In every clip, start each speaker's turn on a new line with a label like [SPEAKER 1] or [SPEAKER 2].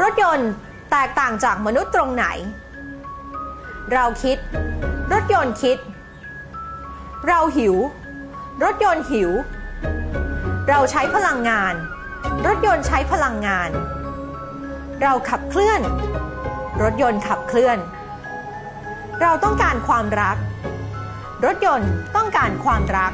[SPEAKER 1] รถยนต์แตกต่างจากมนุษย์ตรงไหน เราคิด รถยนต์คิด เราหิว รถยนต์หิว เราใช้พลังงาน รถยนต์ใช้พลังงาน เราขับเคลื่อน รถยนต์ขับเคลื่อน เราต้องการความรัก รถยนต์ต้องการความรัก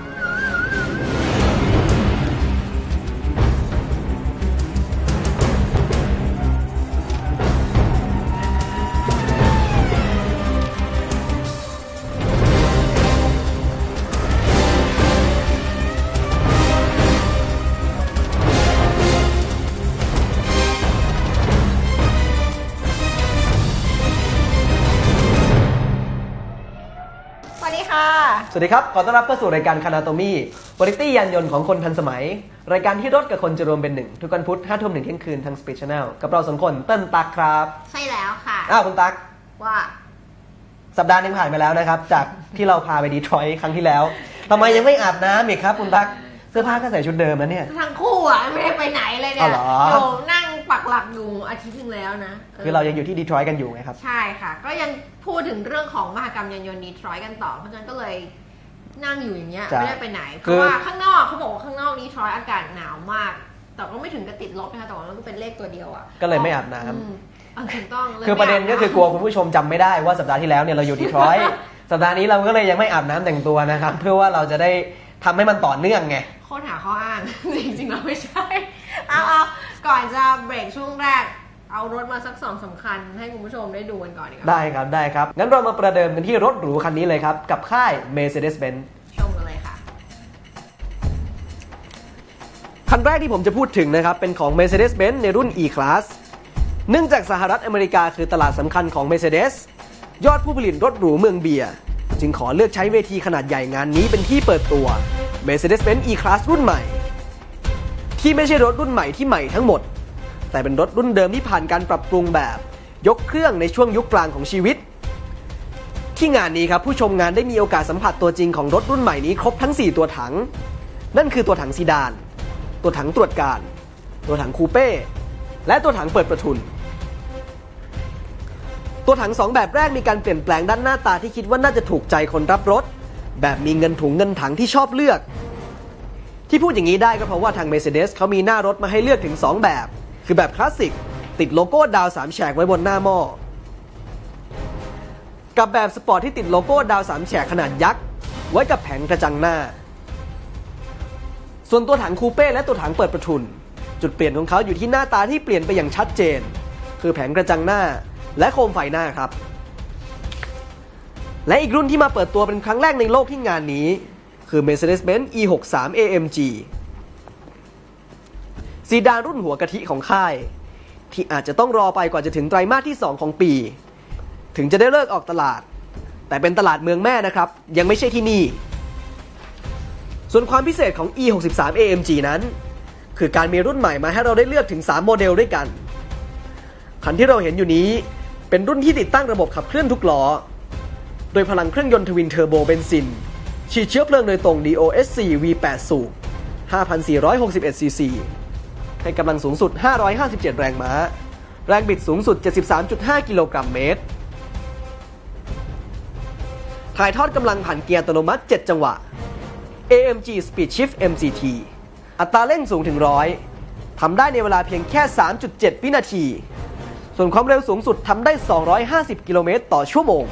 [SPEAKER 1] ค่ะ
[SPEAKER 2] สวัสดีครับ ขอต้อนรับเข้าสู่รายการคานาโตมี่วาไรตี้ยานยนต์ของคนทันสมัย รายการที่รถกับคนจะรวมเป็นหนึ่ง ทุกวันพุธห้าทุ่มถึงเที่ยงคืนทางสปีชแนลกับเราสองคนเติ้ลตักครับ
[SPEAKER 1] ใช่แล้วค่ะ
[SPEAKER 2] อ้าวคุณตัก
[SPEAKER 1] ว่า
[SPEAKER 2] สัปดาห์หนึงผ่านไปแล้วนะครับ จากที่เราพาไปดีทรอยต์ครั้งที่แล้วทำไมยังไม่อาบน้ำอีกครับคุณตักเสื้อผ้าก็ใส่ชุดเดิมแล้วเนี่ย
[SPEAKER 3] ทั้งคู่อะไม่ได้ไปไหนเลยเนี่
[SPEAKER 2] อ๋อยเหรอ
[SPEAKER 3] อยู่นั่งปักหลัก อยู่อาทิตย์หนึงแล้วนะ
[SPEAKER 2] คือเรายังอยู่ที่ดีทรอยต์กันอยู่ไงครับ
[SPEAKER 3] ใช่ค่ะ ก็ยังพูดถึงเรื่องของมหกรรมยานยนต์ดีทรอยต์กันต่อ เพราะฉะนั้นก็เลยนั่งอยู่อย่างเงี้ย
[SPEAKER 2] จ้ะ
[SPEAKER 3] ไม่ได้ไปไหน เพ
[SPEAKER 2] คือ
[SPEAKER 3] ราะว่าข้างนอกเขาบอกว่าข้างนอกดีทรอยต์อากาศหนาวมาก แต่ก็ไม่ถึงกับติดลบนะคะแต่ว่ามันก็เป็นเลขตัวเดียวอะ
[SPEAKER 2] ก็เลยไม่อาบน้ำ
[SPEAKER 3] อืมอะถูกต้องลย
[SPEAKER 2] คือประเด็นก็คือกลัว
[SPEAKER 3] ไม่าบ
[SPEAKER 2] คุณผู้ชมจำไม่ได้ว่าสัปดาห์ที่แล้วเนี่ยเราอยู่ดีทรอยต์สัปดาห์นี้เราก็เลยยังไม่อาบน้ำแต่งตัวนะครับ เพื่อว่าเราจะได้ทำให้มันต่อเนื่องไงำ
[SPEAKER 3] โคตรหาข้ออ้างจริงๆแล้วไม่ใช่เอาเอา ก่อนจะเบรกช่วงแรก เอารถมาสักสองสำคัญ ให้คุณผู้ชมได้ดูกันก่อนดีกว่า
[SPEAKER 2] ได้ครับได้ครับ งั้นเรามาประเดิมกันที่รถหรูคันนี้เลยครับ กับค่าย Mercedes-Benz
[SPEAKER 3] ชมกันเลยค่ะ
[SPEAKER 2] คันแรกที่ผมจะพูดถึงนะครับ เป็นของ Mercedes-Benz ในรุ่น E-Class เนื่องจากสหรัฐอเมริกาคือตลาดสำคัญของ Mercedes ยอดผู้ผลิตรถหรูเมืองเบียร์จึงขอเลือกใช้เวทีขนาดใหญ่งานนี้เป็นที่เปิดตัว Mercedes-Benz E-Class รุ่นใหม่ ที่ไม่ใช่รถรุ่นใหม่ที่ใหม่ทั้งหมด แต่เป็นรถรุ่นเดิมที่ผ่านการปรับปรุงแบบ ยกเครื่องในช่วงยุคกลางของชีวิต ที่งานนี้ครับผู้ชมงานได้มีโอกาสสัมผัสตัวจริงของรถรุ่นใหม่นี้ครบทั้ง 4 ตัวถัง นั่นคือตัวถังซีดาน ตัวถังตรวจการ ตัวถังคูเป้และตัวถังเปิดประทุน ตัวถังสองแบบแรกมีการเปลี่ยนแปลงด้านหน้าตาที่คิดว่าน่าจะถูกใจคนรับรถ แบบมีเงินถุงเงินถังที่ชอบเลือก ที่พูดอย่างนี้ได้ก็เพราะว่าทาง Mercedes เขามีหน้ารถมาให้เลือกถึง 2 แบบ คือแบบคลาสสิกติดโลโก้ดาวสามแฉกไว้บนหน้าหม้อ กับแบบสปอร์ตที่ติดโลโก้ดาวสามแฉกขนาดยักษ์ ไว้กับแผงกระจังหน้า ส่วนตัวถังคูเป้และตัวถังเปิดประทุน จุดเปลี่ยนของเขาอยู่ที่หน้าตาที่เปลี่ยนไปอย่างชัดเจน คือแผงกระจังหน้าและโคมไฟหน้าครับ และอีกรุ่นที่มาเปิดตัวเป็นครั้งแรกในโลกที่งานนี้ คือ Mercedes-Benz E63 AMG ซีดานรุ่นหัวกะทิของค่าย ที่อาจจะต้องรอไปกว่าจะถึงไตรมาสที่ 2 ของปี ถึงจะได้เลิกออกตลาด แต่เป็นตลาดเมืองแม่นะครับ ยังไม่ใช่ที่นี่ ส่วนความพิเศษของ E63 AMG นั้น คือการมีรุ่นใหม่มาให้เราได้เลือกถึง 3 โมเดลด้วยกัน คันที่เราเห็นอยู่นี้เป็นรุ่นที่ติดตั้งระบบขับเคลื่อนทุกล้อ โดยพลังเครื่องยนต์ทวินเทอร์โบเบนซิน ฉีดเชื้อเพลิงโดยตรง DOSC V8 สูบ 5,461ซีซีให้กำลังสูงสุด 557 แรงม้า แรงบิดสูงสุด 73.5 กิโลกรัมเมตร ถ่ายทอดกำลังผ่านเกียร์อัตโนมัติ 7 จังหวะ AMG Speed Shift MCT อัตราเร่งสูงถึงร้อยทำได้ในเวลาเพียงแค่ 3.7 วินาที ส่วนความเร็วสูงสุดทำได้ 250 กิโลเมตรต่อชั่วโมง